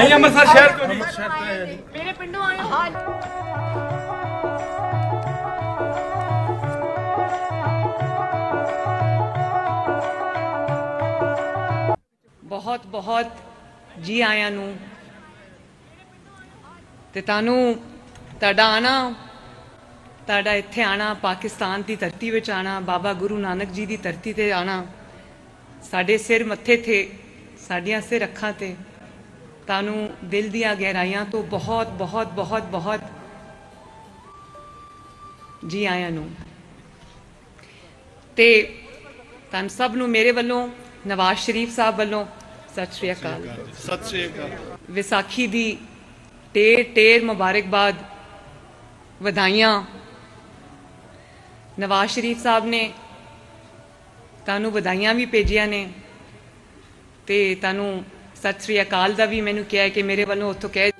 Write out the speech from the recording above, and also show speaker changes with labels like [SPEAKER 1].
[SPEAKER 1] ਅਸੀਂ ਅੰਮ੍ਰਿਤਸਰ ਸ਼ਹਿਰ ਤੋਂ ਨਹੀਂ
[SPEAKER 2] ਮੇਰੇ ਪਿੰਡੋਂ ਆਏ ਹਾਂ?
[SPEAKER 3] ਬਹੁਤ ਬਹੁਤ ਜੀ ਆਇਆਂ ਨੂੰ। ਤੇ ਤੁਹਾਨੂੰ ਤੁਹਾਡਾ ਆਣਾ ਤੁਹਾਡਾ ਇੱਥੇ ਆਣਾ ਪਾਕਿਸਤਾਨ ਦੀ ਧਰਤੀ ਵਿੱਚ ਆਣਾ ਬਾਬਾ ਗੁਰੂ ਨਾਨਕ ਜੀ ਦੀ ਧਰਤੀ ਤੇ ਆਣਾ ਸਾਡੇ ਸਿਰ ਮੱਥੇ ਤੇ ਸਾਡੀਆਂ ਸਿਰ ਅੱਖਾਂ ਤੇ। ਤੁਹਾਨੂੰ ਦਿਲ ਦੀਆਂ ਗਹਿਰਾਈਆਂ ਤੋਂ ਬਹੁਤ ਬਹੁਤ ਬਹੁਤ ਬਹੁਤ ਜੀ ਆਇਆਂ ਨੂੰ। ਤੇ ਤੁਹਾਨੂੰ ਸਭ ਨੂੰ ਮੇਰੇ ਵੱਲੋਂ ਨਵਾਜ਼ ਸ਼ਰੀਫ ਸਾਹਿਬ ਵੱਲੋਂ ਸਤਿ ਸ਼੍ਰੀ ਅਕਾਲ।
[SPEAKER 1] ਸਤਿ ਸ੍ਰੀ ਅਕਾਲ।
[SPEAKER 3] ਵਿਸਾਖੀ ਦੀ ਢੇਰ ਢੇਰ ਮੁਬਾਰਕਬਾਦ ਵਧਾਈਆਂ। ਨਵਾਜ਼ ਸ਼ਰੀਫ ਸਾਹਿਬ ਨੇ ਤੁਹਾਨੂੰ ਵਧਾਈਆਂ ਵੀ ਭੇਜੀਆਂ ਨੇ ਤੇ ਤੁਹਾਨੂੰ ਸਤਿ ਸ੍ਰੀ ਅਕਾਲ ਦਾ ਵੀ ਮੈਨੂੰ ਕਿਹਾ ਕਿ ਮੇਰੇ ਵੱਲੋਂ ਉੱਥੋਂ ਕਹਿ